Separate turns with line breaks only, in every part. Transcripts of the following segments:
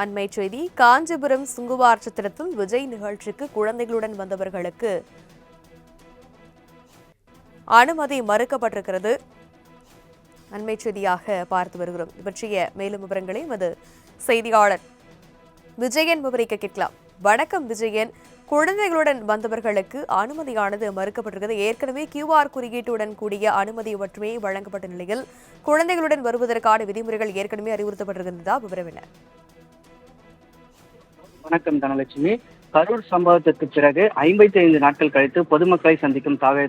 அண்மை செய்தி காஞ்சிபுரம் சுங்குவார் சித்திரத்தில் விஜய் நிகழ்ச்சிக்கு குழந்தைகளுடன் வந்தவர்களுக்கு அனுமதி மறுக்கப்பட்டிருக்கிறது. அண்மை செய்தியாக பார்த்து வருகிறோம். பற்றிய மேலும் விவரங்களை எமது செய்தியாளர் விஜயன் விவரிக்க கேட்கலாம். வணக்கம் விஜயன். குழந்தைகளுடன் வந்தவர்களுக்கு அனுமதியானது மறுக்கப்பட்டிருக்கிறது. ஏற்கனவே கியூஆர் குறியீட்டுடன் கூடிய அனுமதி மட்டுமே வழங்கப்பட்ட நிலையில் குழந்தைகளுடன் வருவதற்கான விதிமுறைகள் ஏற்கனவே அறிவுறுத்தப்பட்டிருக்கிறதா விவரம் என்ன?
வணக்கம் தனலட்சுமி. கரூர் சம்பவத்திற்கு பிறகு ஐம்பத்தி ஐந்து நாட்கள் கழித்து பொதுமக்களை சந்திக்கும் தாவே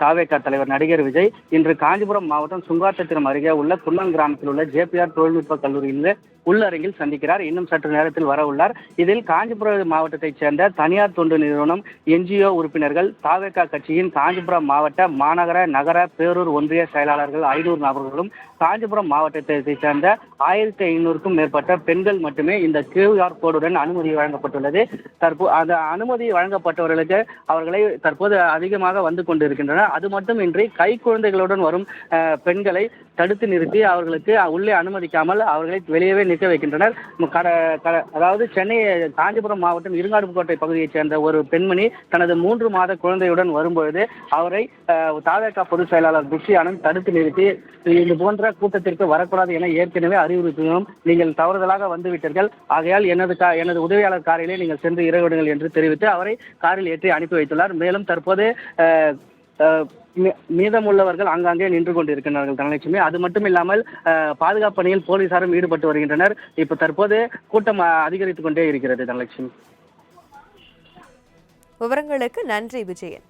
தாவேகா தலைவர் நடிகர் விஜய் இன்று காஞ்சிபுரம் மாவட்டம் சுங்காத்தத்திரம் அருகே உள்ள குள்ளம் கிராமத்தில் உள்ள ஜேபிஆர் தொழில்நுட்ப கல்லூரியில் உள்ளரங்கில் சந்திக்கிறார். இன்னும் சற்று நேரத்தில் வர உள்ளார். இதில் காஞ்சிபுரம் மாவட்டத்தைச் சேர்ந்த தனியார் தொண்டு நிறுவனம் என்ஜிஓ உறுப்பினர்கள் தாவேகா கட்சியின் காஞ்சிபுரம் மாவட்ட மாநகர நகர பேரூர் ஒன்றிய செயலாளர்கள் ஐநூறு நபர்களும் காஞ்சிபுரம் மாவட்டத்தைச் சேர்ந்த ஆயிரத்தி ஐநூறுக்கும் மேற்பட்ட பெண்கள் மட்டுமே இந்த கியூஆர் கோடுடன் அனுமதி வழங்கப்பட்டுள்ளது. தற்போது அந்த அனுமதி வழங்கப்பட்டவர்களுக்கு அவர்களை தற்போது அதிகமாக வந்து கொண்டிருக்கின்றனர். அது மட்டுமின்றி கை குழந்தைகளுடன் வரும் பெண்களை தடுத்து நிறுத்தி அவர்களுக்கு உள்ளே அனுமதிக்காமல் அவர்களை வெளியவே நிற்க வைக்கின்றனர். கட கட- அதாவது சென்னை காஞ்சிபுரம் மாவட்டம் இருங்காடுபுக்கோட்டை பகுதியைச் சேர்ந்த ஒரு பெண்மணி தனது மூன்று மாத குழந்தையுடன் வரும்பொழுது அவரை அஹ், தாவேகா பொதுச் செயலாளர் துஷி ஆனந்த் தடுத்து நிறுத்தி இது போன்ற கூட்டத்திற்கு வரக்கூடாது என ஏற்கனவே அறிவுறுத்தினோம். நீங்கள் தவறுதலாக வந்துவிட்டீர்கள். ஆகையால் எனது கா எனது உதவியாளர் காரிலே நீங்கள் சென்று இறவிடுங்கள் என்று தெரிவித்து அவரை காரில் ஏற்றி அனுப்பி வைத்துள்ளார். மேலும் தற்போது மீதமுள்ளவர்கள் ஆங்காங்கே நின்று கொண்டிருக்கிறார்கள் தனலட்சுமி. அது மட்டும் இல்லாமல் பாதுகாப்பு பணியில் போலீசாரும் ஈடுபட்டு வருகின்றனர். இப்போ தற்போது கூட்டம் அதிகரித்துக் கொண்டே இருக்கிறது தனலட்சுமி.
விவரங்களுக்கு நன்றி விஜயன்.